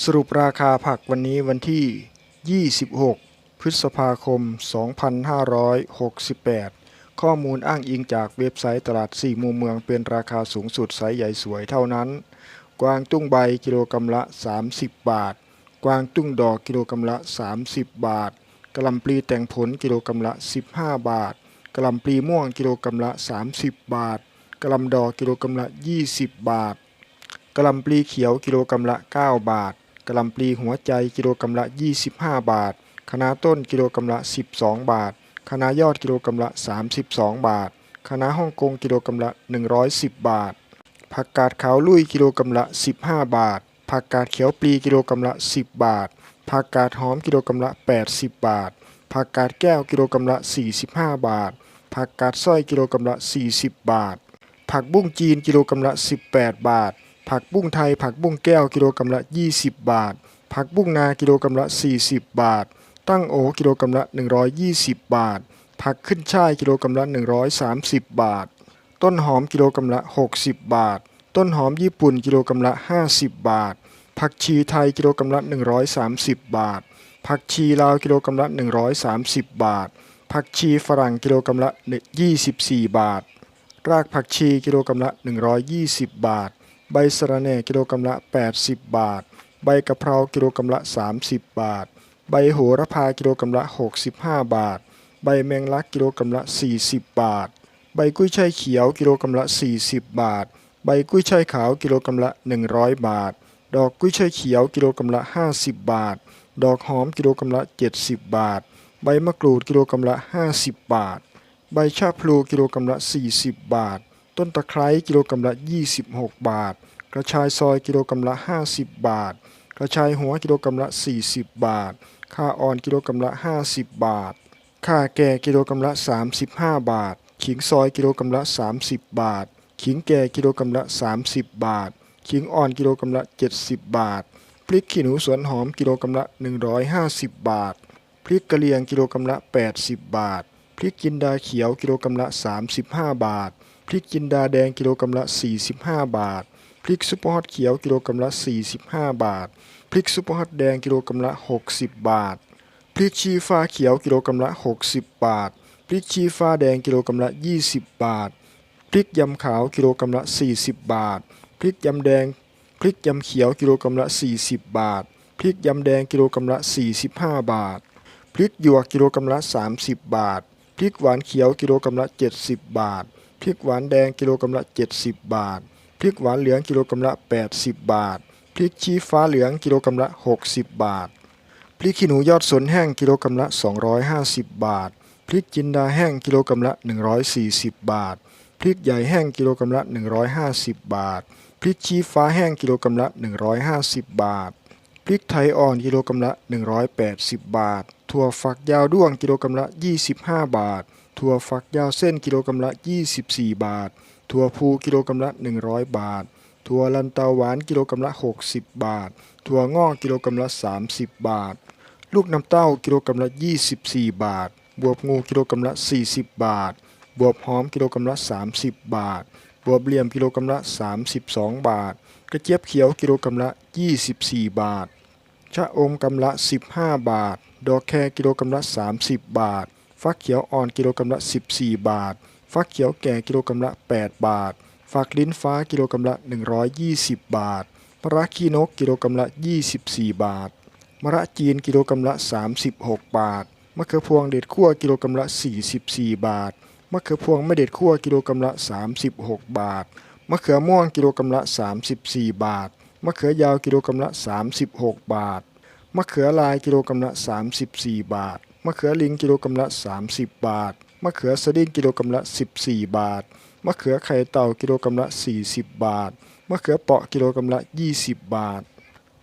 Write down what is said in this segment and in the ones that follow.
สรุปราคาผักวันนี้วันที่ 26 พฤษภาคม 2568 ข้อมูลอ้างอิงจากเว็บไซต์ตลาดสี่มุมเมืองเป็นราคาสูงสุดไซส์ใหญ่สวยเท่านั้น กวางตุ้งใบกิโลกรัมละ 30 บาท กวางตุ้งดอกกิโลกรัมละ 30 บาทกระลำปลีแต่งผลกิโลกรัมละ 15 บาทกระลำปลีม่วงกิโลกรัมละ 30 บาทกระลำดอกกิโลกรัมละ 20 บาทกระลำปลีเขียวกิโลกรัมละ 9 บาท กระลำปลีหัวใจกิโลกรัมละ 25 บาทคะน้าต้นกิโลกรัมละ 12 บาทคะน้ายอดกิโลกรัมละ 32 บาทคะน้าฮ่องกงกิโลกรัมละ 110 บาท ผักกาดขาวลุยกิโลกรัมละ 15 บาท ผักกาดเขียวปลีกิโลกรัมละ 10 บาท ผักกาดหอมกิโลกรัมละ 80 บาท ผักกาดแก้วกิโลกรัมละ 45 บาท ผักกาดสร้อยกิโลกรัมละ 40 บาท ผักบุ้งจีนกิโลกรัมละ 18 บาท ผักบุ้งไทย ผักบุ้งแก้วกิโลกรัมละ 20 บาท ผักบุ้งนากิโลกรัมละ 40 บาท ตั้งโอกิโลกรัมละ 120 บาท ผักขึ้นช่ายกิโลกรัมละ 130 บาท ต้นหอมกิโลกรัมละ 60 บาท ต้นหอมญี่ปุ่นกิโลกรัมละ 50 บาท ผักชีไทยกิโลกรัมละ 130 บาท ผักชีลาวกิโลกรัมละ 130 บาท ผักชีฝรั่งกิโลกรัมละ 24 บาท รากผักชีกิโลกรัมละ 120 บาท ใบสะระแหน่กิโลกรัมละ 80 บาท ใบกะเพรากิโลกรัมละ 30 บาท ใบโหระพากิโลกรัมละ 65 บาท ใบแมงลักกิโลกรัมละ 40 บาท ใบกุ้ยช่ายเขียวกิโลกรัมละ 40 บาท ใบกุ้ยช่ายขาวกิโลกรัมละ 100 บาท ดอกกุ้ยช่ายเขียวกิโลกรัมละ 50 บาท ดอกหอมกิโลกรัมละ 70 บาท ใบมะกรูดกิโลกรัมละ 50 บาท ใบชะพลูกิโลกรัมละ 40 บาท ต้นตะไคร้กิโลกรัมละ 26 บาท กระชายซอยกิโลกรัมละ 50 บาท กระชายหัวกิโลกรัมละ 40 บาทข่าอ่อนกิโลกรัมละ 50 บาทข่าแก่กิโลกรัมละ 35 บาท ขิงซอยกิโลกรัมละ 30 บาท ขิงแก่กิโลกรัมละ 30 บาท ขิงอ่อนกิโลกรัมละ 70 บาท พริกขี้หนูสวนหอมกิโลกรัมละ 150 บาท พริกกะเหรี่ยงกิโลกรัมละ 80 บาท พริกจินดาเขียวกิโลกรัมละ 35 บาท ริกจินดาแดงกิโลกรัมละ 45 บาท พริกซุปเปอร์ฮอตเขียวกิโลกรัมละ 45 บาท พริกซุปเปอร์ฮอตแดงกิโลกรัมละ 60 บาท พริกชี้ฟ้าเขียวกิโลกรัมละ 60 บาท พริกชี้ฟ้าแดงกิโลกรัมละ 20 บาท พริกยำขาวกิโลกรัมละ 40 บาท พริกยำแดง พริกยำเขียวกิโลกรัมละ 40 บาท พริกยำแดงกิโลกรัมละ 45 บาท พริกหยวกกิโลกรัมละ 30 บาท พริกหวานเขียวกิโลกรัมละ 70 บาท พริกหวานแดงกิโลกรัมละ 70 บาท พริกหวานเหลืองกิโลกรัมละ 80 บาท พริกชี้ฟ้าเหลืองกิโลกรัมละ 60 บาท พริกขี้หนูยอดสนแห้งกิโลกรัมละ 250 บาท พริกจินดาแห้งกิโลกรัมละ 140 บาท พริกใหญ่แห้งกิโลกรัมละ 150 บาท พริกชี้ฟ้าแห้งกิโลกรัมละ 150 บาท พริกไทยอ่อนกิโลกรัมละ 180 บาท ถั่วฝักยาวด้วงกิโลกรัมละ 25 บาท ถั่วฝักยาวเส้นกิโลกรัมละ 24 บาท ถั่วพูกิโลกรัมละ 100 บาท ถั่วลันเตาหวานกิโลกรัมละ 60 บาท ถั่วงอกกิโลกรัมละ 30 บาท ลูกน้ำเต้ากิโลกรัมละ 24 บาท บวบงูกิโลกรัมละ 40 บาท บวบหอมกิโลกรัมละ 30 บาท บวบเหลี่ยมกิโลกรัมละ 32 บาท กระเจี๊ยบเขียวกิโลกรัมละ 24 บาท ชะอมกำละ 15 บาท ดอกแครกิโลกรัมละ 30 บาท ฟักเขียวอ่อนกิโลกรัมละ 14 บาท ฟักเขียวแก่กิโลกรัมละ 8 บาท ฟักลิ้นฟ้ากิโลกรัมละ 120 บาท มะระขี้นกกิโลกรัมละ 24 บาท มะระจีนกิโลกรัมละ 36 บาท มะเขือพวงเด็ดคั่วกิโลกรัมละ 44 บาท มะเขือพวงไม่เด็ดคั่วกิโลกรัมละ 36 บาท มะเขือม่วงกิโลกรัมละ 34 บาท มะเขือยาวกิโลกรัมละ 36 บาท มะเขือลายกิโลกรัมละ 34 บาท มะเขือลิงกิโลกรัมละ 30 บาท มะเขือสดิ้งกิโลกรัมละ 14 บาท มะเขือไข่เต่ากิโลกรัมละ 40 บาท มะเขือเปาะกิโลกรัมละ 20 บาท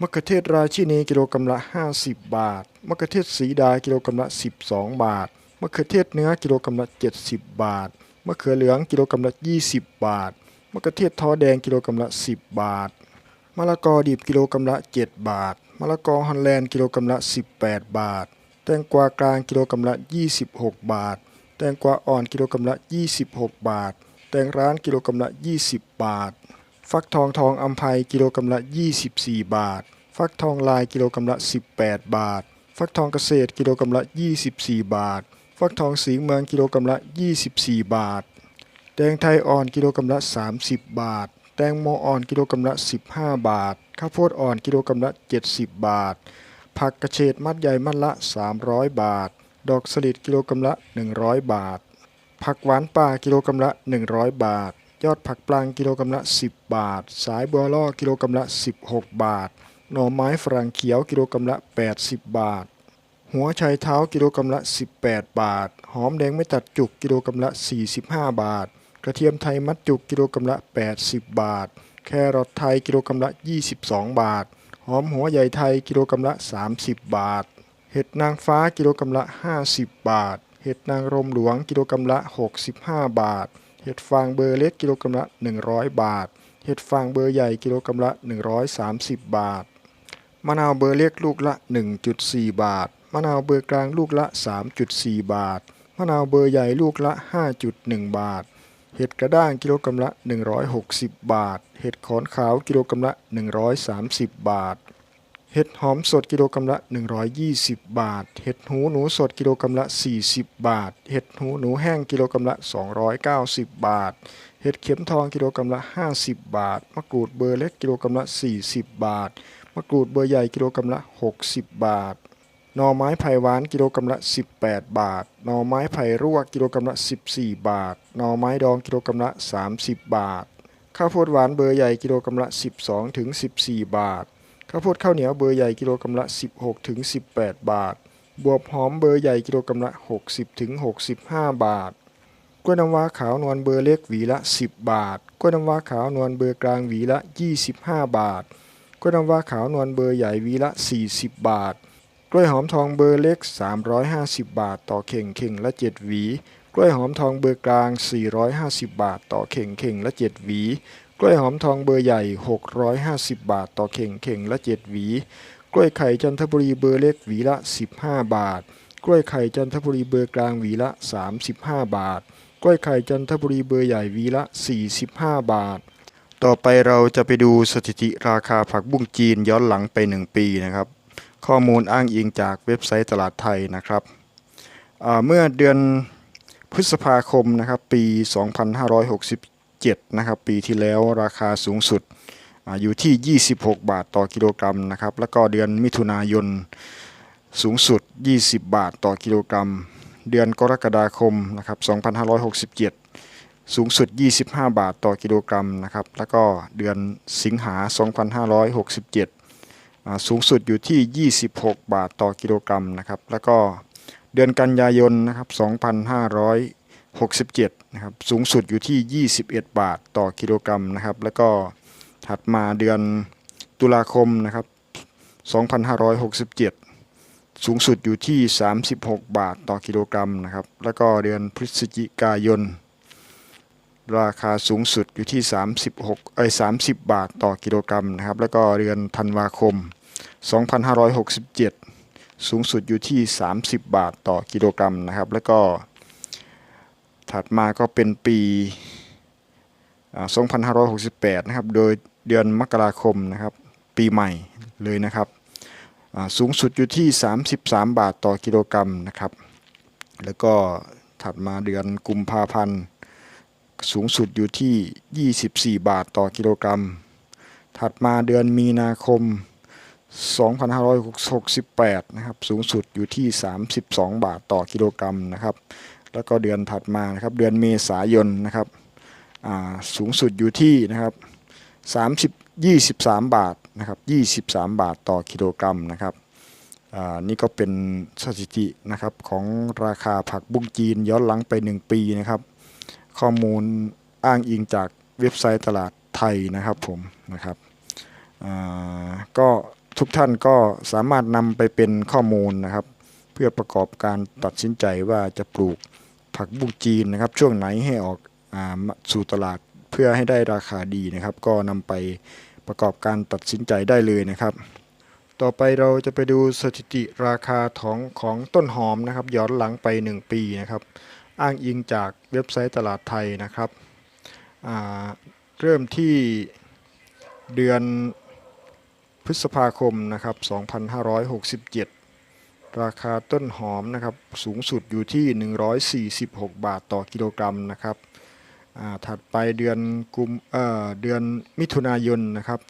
มะเขือเทศราชินีกิโลกรัมละ 50 บาท มะเขือเทศสีดากิโลกรัมละ 12 บาท มะเขือเทศเนื้อกิโลกรัมละ 70 บาท มะเขือเหลืองกิโลกรัมละ 20 บาท มะเขือเทศท้อแดงกิโลกรัมละ 10 บาท มะละกอดิบกิโลกรัมละ 7 บาท มะละกอฮอลแลนด์กิโลกรัมละ 18 บาท แตงกวากลางกิโลกรัมละ 26 บาท แตงกวาอ่อนกิโลกรัมละ 26 บาท แตงร้านกิโลกรัมละ 20 บาท ฟักทองทองอัมภัยกิโลกรัมละ 24 บาท ฟักทองลายกิโลกรัมละ 18 บาท ฟักทองเกษตรกิโลกรัมละ 24 บาท ฟักทองสีเมืองกิโลกรัมละ 24 บาท แตงไทยอ่อนกิโลกรัมละ 30 บาท แตงโมอ่อนกิโลกรัมละ 15 บาท ข้าวโพดอ่อนกิโลกรัมละ 70 บาท ผักกระเฉดมัดใหญ่มัดละ 300 บาท ดอกสลิดกิโลกรัมละ 100 บาท ผักหวานป่ากิโลกรัมละ 100 บาท ยอดผักปลางกิโลกรัมละ 10 บาท สายบัวล่อกิโลกรัมละ 16 บาท หน่อไม้ฝรั่งเขียวกิโลกรัมละ 80 บาท หัวไชเท้ากิโลกรัมละ 18 บาท หอมแดงไม่ตัดจุกกิโลกรัมละ 45 บาท กระเทียมไทยมัดจุกกิโลกรัมละ 80 บาท แครอทไทยกิโลกรัมละ 22 บาท หอมหัวใหญ่ไทยกิโลกรัมละ 30 บาท เห็ดนางฟ้ากิโลกรัมละ 50 บาท เห็ดนางรมหลวงกิโลกรัมละ 65 บาท เห็ดฟางเบอร์เล็กกิโลกรัมละ 100 บาท เห็ดฟางเบอร์ใหญ่กิโลกรัมละ 130 บาท มะนาวเบอร์เล็กลูกละ 1.4 บาท มะนาวเบอร์กลางลูกละ 3.4 บาท มะนาวเบอร์ใหญ่ลูกละ 5.1 บาท เห็ดกระด้างกิโลกรัมละ 160 บาท เห็ดขอนขาวกิโลกรัมละ 130 บาท เห็ดหอมสดกิโลกรัมละ 120 บาท เห็ดหูหนูสดกิโลกรัมละ 40 บาท เห็ดหูหนูแห้งกิโลกรัมละ 290 บาท เห็ดเข็มทองกิโลกรัมละ 50 บาท มะกรูดเบอร์เล็กกิโลกรัมละ 40 บาท มะกรูดเบอร์ใหญ่กิโลกรัมละ 60 บาท หน่อไม้ไผ่หวานกิโลกรัมละ 18 บาท หน่อไม้ไผ่รวกกิโลกรัมละ 14 บาท หน่อไม้ดองกิโลกรัมละ 30 บาท ข้าวโพดหวานเบอร์ใหญ่กิโลกรัมละ 12ถึง14 บาท ข้าวโพดข้าวเหนียวเบอร์ใหญ่กิโลกรัมละ 16ถึง18 บาท บวบหอมเบอร์ใหญ่กิโลกรัมละ 60ถึง65 บาท กล้วยน้ำว้าขาวนวลเบอร์เล็กหวีละ 10 บาท กล้วยน้ำว้าขาวนวลเบอร์กลางหวีละ 25 บาท กล้วยน้ำว้าขาวนวลเบอร์ใหญ่หวีละ 40 บาท กล้วยหอมทองเบอร์เล็ก 350 บาท ต่อเข่งเข่งละ 7 หวี กล้วยหอมทองเบอร์กลาง 450 บาท ต่อเข่งเข่งละ 7 หวี กล้วยหอมทองเบอร์ใหญ่ 650 บาท ต่อเข่งเข่งละ 7 หวี กล้วยไข่จันทบุรีเบอร์เล็กหวีละ 15 บาท กล้วยไข่จันทบุรีเบอร์กลางหวีละ 35 บาท กล้วยไข่จันทบุรีเบอร์ใหญ่หวีละ 45 บาท ต่อไปเราจะไปดูสถิติราคาผักบุ้งจีนย้อนหลังไป 1 ปีนะครับ ข้อมูลอ้างอิงจากเว็บไซต์ตลาดไทยนะครับ เมื่อเดือนพฤษภาคมนะครับปี 2567 นะครับปีที่แล้วราคาสูงสุดออยู่ที่ 26 บาทต่อกิโลกรัมนะครับ แล้วก็เดือนมิถุนายนสูงสุด 20 บาทต่อกิโลกรัม เดือนกรกฎาคมนะครับ 2567 สูงสุด 25 บาทต่อกิโลกรัมนะครับ แล้วก็เดือนสิงหา 2567 สูงสุดอยู่ที่ 26 บาทต่อกิโลกรัมนะครับ แล้วก็เดือนกันยายนนะครับ 2567 นะครับ สูงสุดอยู่ที่ 21 บาทต่อกิโลกรัมนะครับ แล้วก็ถัดมาเดือนตุลาคมนะครับ 2567 สูงสุดอยู่ที่ 36 บาทต่อกิโลกรัมนะครับ แล้วก็เดือนพฤศจิกายน ราคาสูงสุดอยู่ที่ 36เอ้ย30 บาทต่อกิโลกรัมนะครับ แล้วก็เดือนธันวาคม 2567 สูงสุดอยู่ที่ 30 บาทต่อกิโลกรัมนะครับ แล้วก็ถัดมาก็เป็นปีอ่า2568 นะครับ โดยเดือนมกราคมนะครับ ปีใหม่เลยนะครับ สูงสุดอยู่ที่ 33 บาทต่อกิโลกรัมนะครับ แล้วก็ถัดมาเดือนกุมภาพันธ์สูงสุดอยู่ที่ 24 บาทต่อกิโลกรัม ถัดมาเดือนมีนาคม 2568 นะครับ สูงสุดอยู่ที่ 32 บาทต่อกิโลกรัมนะครับ แล้วก็เดือนถัดมานะครับ เดือนเมษายนนะครับสูงสุดอยู่ที่นะครับ 30 23 บาทนะครับ 23 บาทต่อกิโลกรัมนะครับนี่ก็เป็นสถิตินะครับของราคาผักบุ้งจีนย้อนหลังไป 1 ปีนะครับ ข้อมูลอ้างอิงจากเว็บไซต์ตลาดไทยนะครับผมนะครับก็ ทุกท่านก็สามารถนำไปเป็นข้อมูลนะครับ เพื่อประกอบการตัดสินใจว่าจะปลูกผักบุ้งจีนนะครับ ช่วงไหนให้ออกอสู่ตลาดเพื่อให้ได้ราคาดีนะครับ ก็นำไปประกอบการตัดสินใจได้เลยนะครับ ต่อไปเราจะไปดูสถิติราคาของของต้นหอมนะครับ ย้อนหลังไป 1 ปีนะครับ อ้างอิงจากเว็บไซต์ตลาดไทยนะครับเริ่มที่เดือน พฤษภาคมนะครับ 2567 ราคาต้นหอมนะครับสูงสุดอยู่ที่ 146 บาทต่อกิโลกรัมนะครับถัดไปเดือนกุมเอ่อเดือนมิถุนายนนะครับ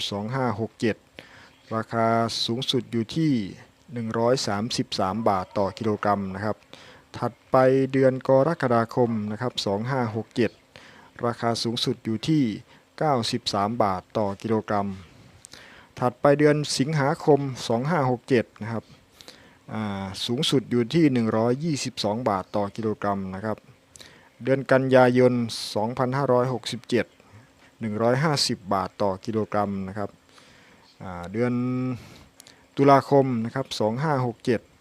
2567 ราคาสูงสุดอยู่ที่ 133 บาทต่อกิโลกรัมนะครับ ถัดไปเดือนกรกฎาคมนะครับ 2567 ราคาสูงสุดอยู่ที่ 93 บาทต่อกิโลกรัม ถัดไปเดือนสิงหาคม 2567 นะครับสูงสุดอยู่ที่ 122 บาทต่อกิโลกรัมนะครับ เดือนกันยายน 2567 150 บาทต่อกิโลกรัมนะครับเดือนตุลาคมนะครับ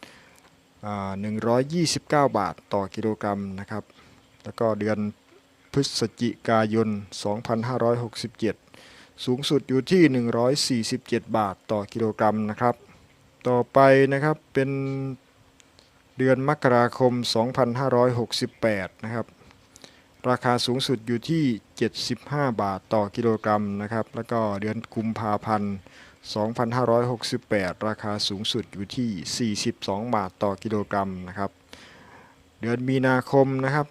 2567อ่า129 บาทต่อกิโลกรัมนะครับ แล้วก็เดือนพฤศจิกายน 2567 สูงสุดอยู่ที่ 147 บาทต่อกิโลกรัมนะครับ ต่อไปนะครับเป็นเดือนมกราคม 2568 นะครับ ราคาสูงสุดอยู่ที่ 75 บาทต่อกิโลกรัมนะครับ แล้วก็เดือนกุมภาพันธ์ 2568 ราคาสูงสุดอยู่ที่ 42 บาทต่อกิโลกรัมนะครับ เดือนมีนาคมนะครับ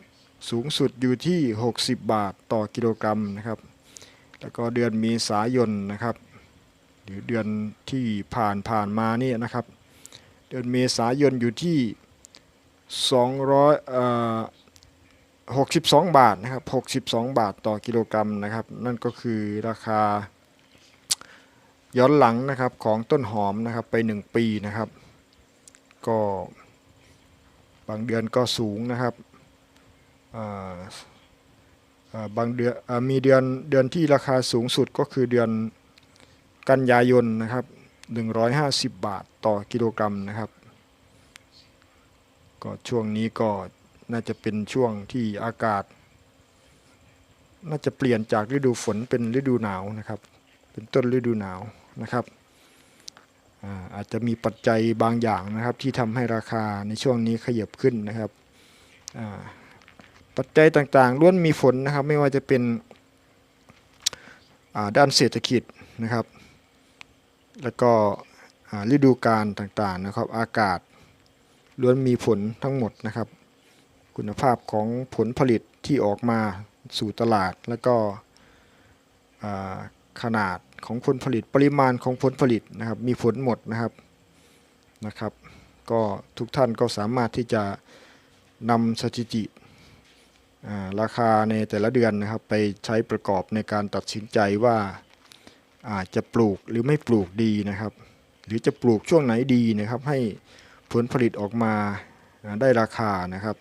สูงสุดอยู่ที่ 60 บาทต่อกิโลกรัมนะครับ แล้วก็เดือนเมษายนนะครับ หรือเดือนที่ผ่านผ่านมานี่นะครับ เดือนเมษายนอยู่ที่200เอ่อ62 บาทนะครับ62 บาทต่อกิโลกรัมนะครับ นั่นก็คือราคา ย้อนหลังนะครับของต้นหอมนะครับไป 1 ปีนะครับ ก็บางเดือนก็สูงนะครับอ่า บางเดือนมีเดือนเดือนที่ราคาสูงสุดก็คือเดือนกันยายนนะครับ 150 บาทต่อกิโลกรัมนะครับ ก็ช่วงนี้ก็น่าจะเป็นช่วงที่อากาศ น่าจะเปลี่ยนจากฤดูฝนเป็นฤดูหนาวนะครับ เป็นต้นฤดูหนาวนะครับอาจจะมีปัจจัยบางอย่างนะครับที่ทำให้ราคาในช่วงนี้ขยับขึ้นนะครับ ปัจจัยต่างๆล้วนมีผลนะครับ ไม่ว่าจะเป็นด้านเศรษฐกิจนะครับ แล้วก็ฤดูกาลต่างๆนะครับ อากาศล้วนมีผลทั้งหมดนะครับ คุณภาพของผลผลิตที่ออกมาสู่ตลาด แล้วก็ขนาดของผลผลิตปริมาณของผลผลิตนะครับ มีผลหมดนะครับนะครับ ก็ทุกท่านก็สามารถที่จะนำสถิติ ราคาในแต่ละเดือนนะครับไปใช้ประกอบในการตัดสินใจว่าอาจจะปลูกหรือไม่ปลูกดีนะครับ หรือจะปลูกช่วงไหนดีนะครับ ให้ผลผลิตออกมาได้ราคานะครับ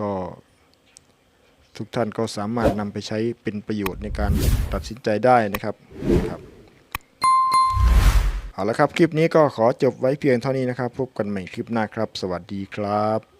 ก็ทุกท่านก็สามารถนำไปใช้เป็นประโยชน์ในการตัดสินใจได้นะครับครับเอาละครับ คลิปนี้ก็ขอจบไว้เพียงเท่านี้นะครับ พบกันใหม่คลิปหน้าครับ สวัสดีครับ